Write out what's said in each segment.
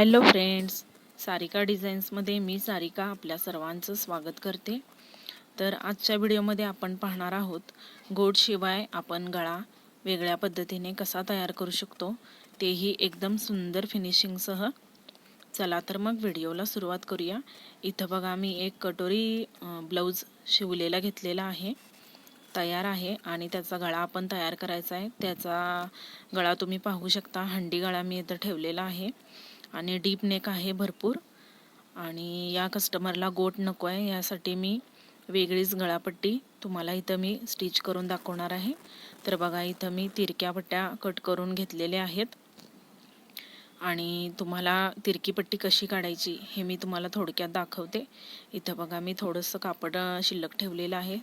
Hello friends Sarika डिझाईन्समध्ये मी सारिका आपल्या सर्वांचं स्वागत करते. तर आजच्या व्हिडिओमध्ये आपण पाहणार आहोत गोडशिवाय आपण गळा वेगळ्या पद्धतीने कसा तयार करू शकतो तेही एकदम सुंदर फिनिशिंगसह चला तर मग व्हिडिओला सुरुवात करूया. इथं बघा मी एक कटोरी ब्लाऊज शिवलेला घेतलेला आहे. तयार आहे आणि त्याचा गळा आपण तयार करायचा आहे. त्याचा गळा तुम्ही पाहू शकता. हंडी गळा मी इथं ठेवलेला आहे. आणि डीप नेक आहे भरपूर. आणि या कस्टमरला गोट नको आहे यासाठी मी वेगळीच गळापट्टी तुम्हाला इथं मी स्टिच करून दाखवणार आहे. तर बघा इथं मी तिरक्या पट्ट्या कट करून घेतलेल्या आहेत. आणि तुम्हाला तिरकी पट्टी कशी काढायची हे मी तुम्हाला थोडक्यात दाखवते. इथं बघा मी थोडंसं कापड शिल्लक ठेवलेलं आहे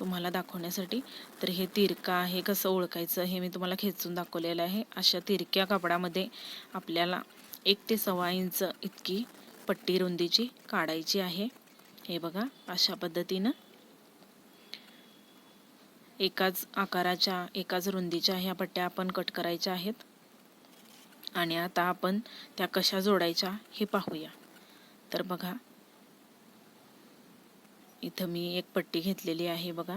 तुम्हाला दाखवण्यासाठी. तर हे तिरका आहे कसं ओळखायचं हे मी तुम्हाला खेचून दाखवलेलं आहे. अशा तिरक्या कापडामध्ये आपल्याला एक ते सव्वा इंच इतकी पट्टी रुंदीची काढायची आहे. हे बघा अशा पद्धतीनं. एकाच आकाराच्या एकाच रुंदीच्या ह्या पट्ट्या आपण कट करायच्या आहेत. आणि आता आपण त्या कशा जोडायच्या हे पाहूया. तर बघा इथं मी एक पट्टी घेतलेली आहे बघा.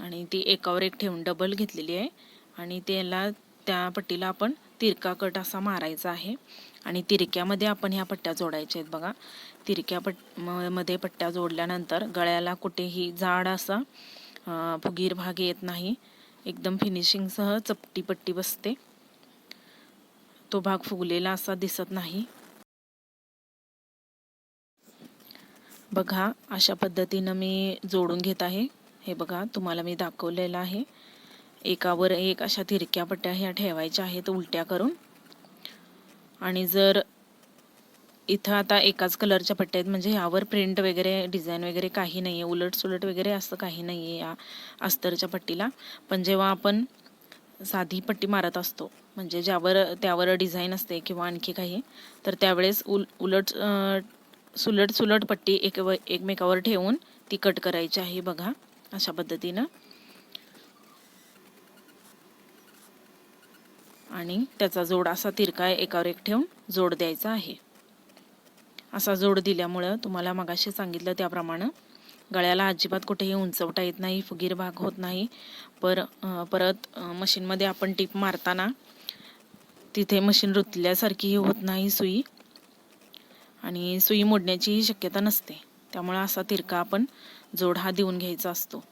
आणि ती एकावर एक ठेवून डबल घेतलेली आहे. आणि त्याला त्या पट्टीला आपण तिरका कट असा मारायचा आहे. आणि तिरक्यामध्ये आपण ह्या पट्ट्या जोडायच्या आहेत बघा. तिरक्या पट म- मध्ये पट्ट्या जोडल्यानंतर गळ्याला कुठेही जाड असा फुगीर भाग येत नाही. एकदम फिनिशिंगसह चपटी पट्टी बसते. तो भाग फुगलेला असा दिसत नाही. बघा अशा पद्धतीनं मी जोडून घेत आहे. हे बघा तुम्हाला मी दाखवलेलं आहे. एकावर एक अशा तिरक्या पट्ट्या ह्या ठेवायच्या आहेत उलट्या करून. आणि जर इथं आता एकाच कलरच्या पट्ट्या आहेत म्हणजे ह्यावर प्रिंट वगैरे डिझाईन वगैरे काही नाही आहे उलट सुलट वगैरे असं काही नाही आहे या अस्तरच्या पट्टीला. पण जेव्हा आपण साधी पट्टी मारत असतो म्हणजे ज्यावर त्यावर डिझाईन असते किंवा आणखी काही तर त्यावेळेस उल उलट सुलट सुलट पट्टी एक एकमेकावर ठेवून ती कट करायची आहे बघा अशा पद्धतीनं. आणि त्याचा जोड असा तिरका एकावर एक ठेवून जोड द्यायचा आहे. असा जोड दिल्यामुळं तुम्हाला मगाशी सांगितलं त्याप्रमाणे गळ्याला अजिबात कुठेही उंचवटा येत नाही फुगीर भाग होत नाही. पर परत मशीनमध्ये आपण टीप मारताना तिथे मशीन रुतल्यासारखीही होत नाही सुई आणि सुई मोडण्याचीही शक्यता नसते. त्यामुळं असा तिरका आपण जोड हा देऊन घ्यायचा असतो.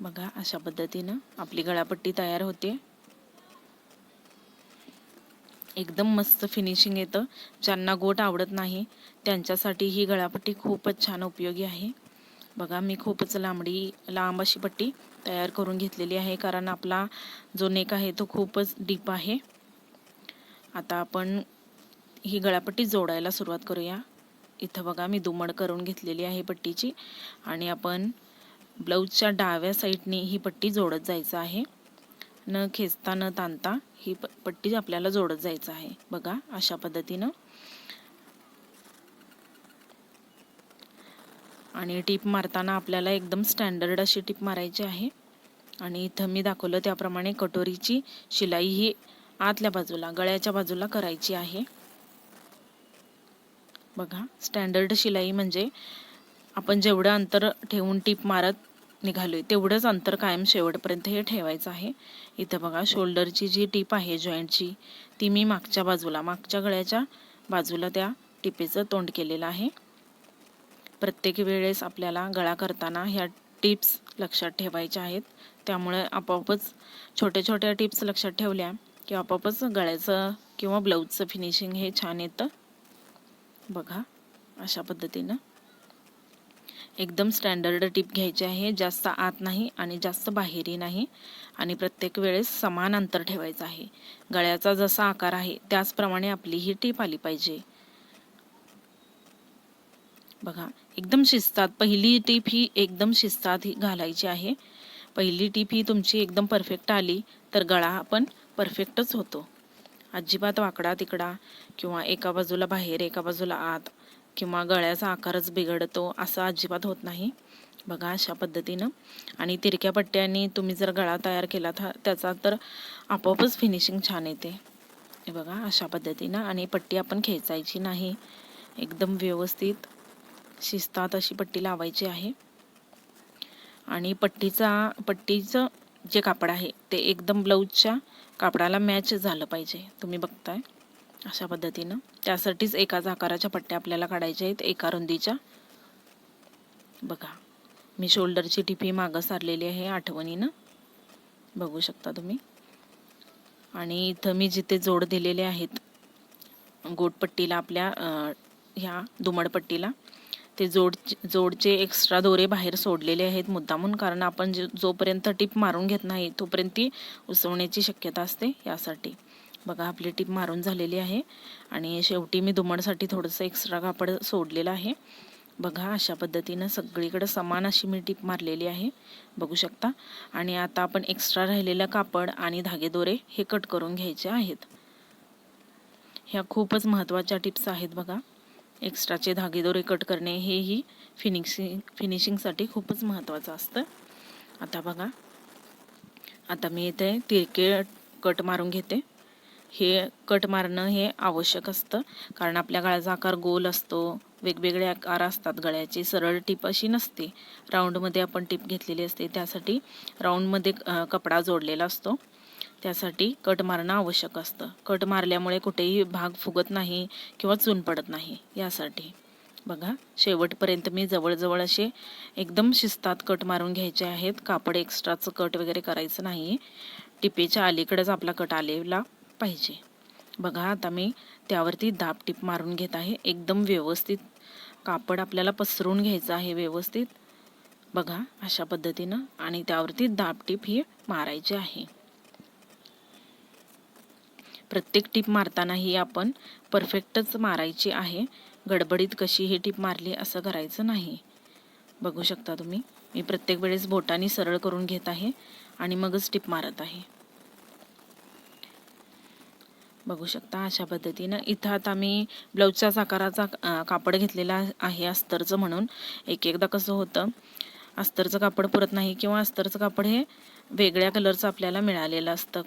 बघा अशा पद्धतीनं आपली गळापट्टी तयार होते. एकदम मस्त फिनिशिंग येतं. ज्यांना गोट आवडत नाही त्यांच्यासाठी ही गळापट्टी खूपच छान उपयोगी आहे. बघा मी खूपच लांबडी लांब अशी पट्टी तयार करून घेतलेली आहे कारण आपला जो नेक आहे तो खूपच डीप आहे. आता आपण ही गळापट्टी जोडायला सुरुवात करूया. इथं बघा मी दुमड करून घेतलेली आहे पट्टीची. आणि आपण ब्लाऊजच्या डाव्या साईडने ही पट्टी जोडत जायचं आहे. न खेचता न ताणता ही प पट्टी आपल्याला जोडत जायचं आहे. बघा अशा पद्धतीनं. आणि टीप मारताना आपल्याला एकदम स्टँडर्ड अशी टीप मारायची आहे. आणि इथं मी दाखवलं त्याप्रमाणे कटोरीची शिलाई ही आतल्या बाजूला गळ्याच्या बाजूला करायची आहे. बघा स्टँडर्ड शिलाई म्हणजे आपण जेवढं अंतर ठेवून टीप मारत निघालो आहे तेवढंच अंतर कायम शेवटपर्यंत हे ठेवायचं आहे. इथं बघा शोल्डरची जी टीप आहे जॉईंटची ती मी मागच्या बाजूला मागच्या गळ्याच्या बाजूला त्या टिपेचं तोंड केलेलं आहे. प्रत्येक वेळेस आपल्याला गळा करताना ह्या टिप्स लक्षात ठेवायच्या आहेत. त्यामुळे आपोआपच छोट्या छोट्या टिप्स लक्षात ठेवल्या की आपोआपच गळ्याचं किंवा ब्लाऊजचं फिनिशिंग हे छान येतं. बघा अशा पद्धतीनं. एकदम स्टँडर्ड टीप घ्यायची आहे. जास्त आत नाही आणि जास्त बाहेरही नाही आणि प्रत्येक वेळेस समान अंतर ठेवायचं आहे. गळ्याचा जसा आकार आहे त्याचप्रमाणे आपली ही टीप आली पाहिजे. बघा एकदम शिस्तात पहिली टीप ही एकदम शिस्तात ही घालायची आहे. पहिली टीप ही तुमची एकदम परफेक्ट आली तर गळा पण परफेक्टच होतो. अजिबात वाकडा तिकडा किंवा एका बाजूला बाहेर एका बाजूला आत किंवा गळ्याचा आकारच बिघडतो असं अजिबात होत नाही. बघा अशा पद्धतीनं. आणि तिरक्या पट्ट्यांनी तुम्ही जर गळा तयार केला था त्याचा तर आपोआपच फिनिशिंग छान येते. हे बघा अशा पद्धतीनं. आणि पट्टी आपण खेचायची नाही. एकदम व्यवस्थित शिस्तात अशी पट्टी लावायची आहे. आणि पट्टीचा पट्टीचं जे कापड आहे ते एकदम ब्लाऊजच्या कापडाला मॅच झालं पाहिजे. तुम्ही बघताय. अशा पद्धतीनं. त्यासाठीच एकाच आकाराच्या पट्ट्या आपल्याला काढायच्या आहेत एका रुंदीच्या. बघा मी शोल्डरची टिपी मागं सारलेली आहे आठवणीनं. बघू शकता तुम्ही. आणि इथं मी जिथे जोड दिलेले आहेत गोटपट्टीला आपल्या ह्या दुमडपट्टीला ते जोड जोडचे एक्स्ट्रा दोरे बाहेर सोडलेले आहेत मुद्दामून कारण आपण जे जोपर्यंत टीप मारून घेत नाही तोपर्यंत ती उसवण्याची शक्यता असते यासाठी. बघा आपली टीप मारून झालेली आहे. आणि शेवटी मी दुमडसाठी थोडंसं एक्स्ट्रा कापड सोडलेलं आहे. बघा अशा पद्धतीनं सगळीकडे समान अशी मी टीप मारलेली आहे. बघू शकता. आणि आता आपण एक्स्ट्रा राहिलेलं कापड आणि धागेदोरे हे कट करून घ्यायचे आहेत. ह्या खूपच महत्त्वाच्या टिप्स आहेत बघा. एक्स्ट्राचे धागेदोरे कट करणे हेही फिनिशिंग फिनिशिंगसाठी खूपच महत्त्वाचं असतं. आता बघा. आता मी इथे तिरके कट मारून घेते. हे कट मारणं हे आवश्यक असतं. कारण आपल्या गळ्याचा आकार गोल असतो. वेगवेगळे आकार असतात. गळ्याची सरळ टीप अशी नसते. राऊंडमध्ये आपण टीप घेतलेली असते. त्यासाठी राऊंडमध्ये कपडा जोडलेला असतो. त्यासाठी कट मारणं आवश्यक असतं. कट मारल्यामुळे कुठेही भाग फुगत नाही किंवा चून पडत नाही. यासाठी बघा शेवटपर्यंत मी जवळजवळ असे एकदम शिस्तात कट मारून घ्यायचे आहेत. कापड एक्स्ट्राचं कट वगैरे करायचं नाही. टिपेच्या अलीकडेच आपला कट आलेला पाहिजे. बघा आता मी त्यावरती दाब टिप मारून घेत आहे. एकदम व्यवस्थित कापड आपल्याला पसरून घ्यायचं आहे व्यवस्थित. बघा अशा पद्धतीनं आणि त्यावरती दाब टीप ही मारायची आहे. प्रत्येक टीप मारताना ही आपण परफेक्टच मारायची आहे. गडबडीत कशी ही टीप मारली असं करायचं नाही. बघू शकता तुम्ही. मी प्रत्येक वेळेस बोटाने सरळ करून घेत आहे आणि मगच टीप मारत आहे. बघू शकता अशा पद्धतीनं इथं आता मी ब्लाऊजच्याच आकाराचा कापड घेतलेला आहे अस्तरचं म्हणून. एक एकदा कसं होतं अस्तरचं कापड पुरत नाही किंवा अस्तरचं कापड हे वेगळ्या कलरचं आपल्याला मिळालेलं असतं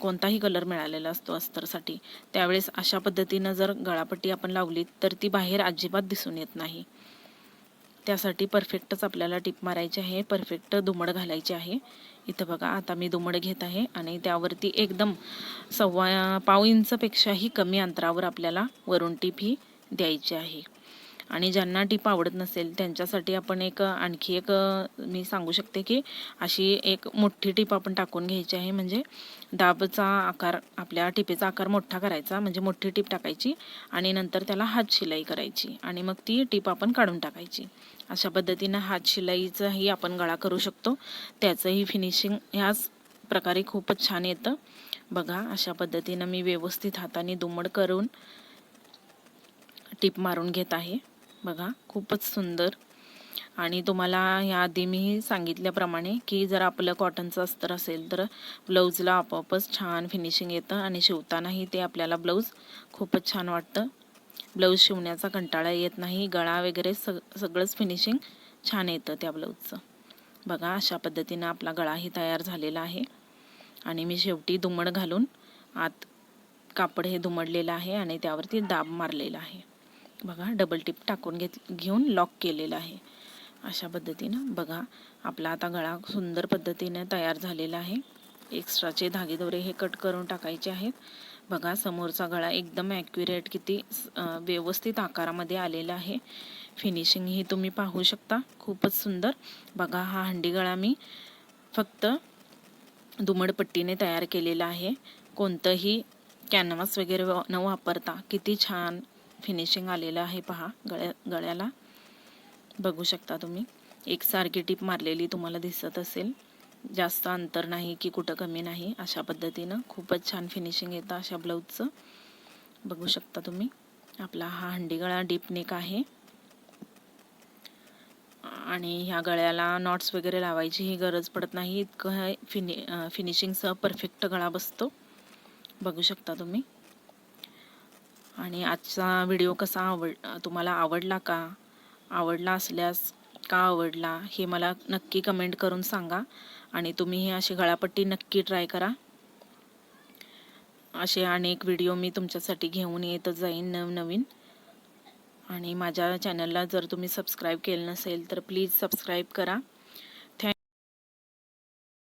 कोणताही कलर मिळालेला असतो अस्तरसाठी. त्यावेळेस अशा पद्धतीनं जर गळापट्टी आपण लावली तर ती बाहेर अजिबात दिसून येत नाही. त्यासाठी परफेक्टच आपल्याला टिप मारायची आहे परफेक्ट दुमड घालायची आहे. इथं बघा आता मी दुमड घेत आहे आणि त्यावरती एकदम सव्वा पाव इंचपेक्षाही कमी अंतरावर आपल्याला वरून टीप ही द्यायची आहे. आणि ज्यांना टीप आवडत नसेल त्यांच्यासाठी आपण एक आणखी एक मी सांगू शकते की अशी एक मोठी टीप आपण टाकून घ्यायची आहे. म्हणजे दाबचा आकार आपल्या टिपेचा आकार मोठा करायचा. म्हणजे मोठी टीप टाकायची आणि नंतर त्याला हात शिलाई करायची आणि मग ती टीप आपण काढून टाकायची. अशा पद्धतीनं हात शिलाईचाही आपण गळा करू शकतो. त्याचंही फिनिशिंग ह्याच प्रकारे खूपच छान येतं. बघा अशा पद्धतीनं मी व्यवस्थित हाताने दुमड करून टीप मारून घेत आहे. बघा खूपच सुंदर. आणि तुम्हाला याआधी मी सांगितल्याप्रमाणे की जर आपलं कॉटनचं अस्तर असेल तर ब्लाऊजला आपोआपच छान फिनिशिंग येतं आणि शिवतानाही ते आपल्याला ब्लाऊज खूपच छान वाटतं. ब्लाऊज शिवण्याचा कंटाळा येत नाही गळा वगैरे सग सगळंच फिनिशिंग छान येतं त्या ब्लाऊजचं. बघा अशा पद्धतीनं आपला गळाही तयार झालेला आहे. आणि मी शेवटी दुमड घालून आत कापड हे दुमडलेलं आहे आणि त्यावरती दाब मारलेला आहे. बघा डबल टिप टाकून घेत घेऊन लॉक केलेलं आहे. अशा पद्धतीनं बघा आपला आता गळा सुंदर पद्धतीने तयार झालेला आहे. एक्स्ट्राचे धागेदोरे हे कट करून टाकायचे आहेत. बघा समोरचा गळा एकदम ॲक्युरेट किती व्यवस्थित आकारामध्ये आलेला आहे. फिनिशिंग ही तुम्ही पाहू शकता खूपच सुंदर. बघा हा हंडी गळा मी फक्त दुमडपट्टीने तयार केलेला आहे. कोणतंही कॅनव्हास वगैरे न वापरता किती छान फिनिशिंग आलेलं आहे पहा गळ्या गळ्याला. बघू शकता तुम्ही. एकसारखी टीप मारलेली तुम्हाला दिसत असेल. जास्त अंतर नाही की कुठं कमी नाही अशा पद्धतीनं. खूपच छान फिनिशिंग येतं अशा ब्लाऊजचं बघू शकता तुम्ही. आपला हा हंडीगळा डीप नेक आहे. आणि ह्या गळ्याला नॉट्स वगैरे लावायची ही गरज पडत नाही. इतकं फिनि फिनिशिंगसह परफेक्ट गळा बसतो. बघू शकता तुम्ही. आणि आजचा व्हिडिओ कसा आवड तुम्हाला आवडला का? आवडला असल्यास का आवडला? हे मला नक्की कमेंट करून सांगा आणि तुम्ही हे अशी गळापट्टी नक्की ट्राय करा. असे अनेक व्हिडिओ मी तुमच्यासाठी घेऊन येतच जाईन नवनवीन. आणि माझ्या चॅनलला जर तुम्ही सबस्क्राईब केलं नसेल तर प्लीज सबस्क्राईब करा.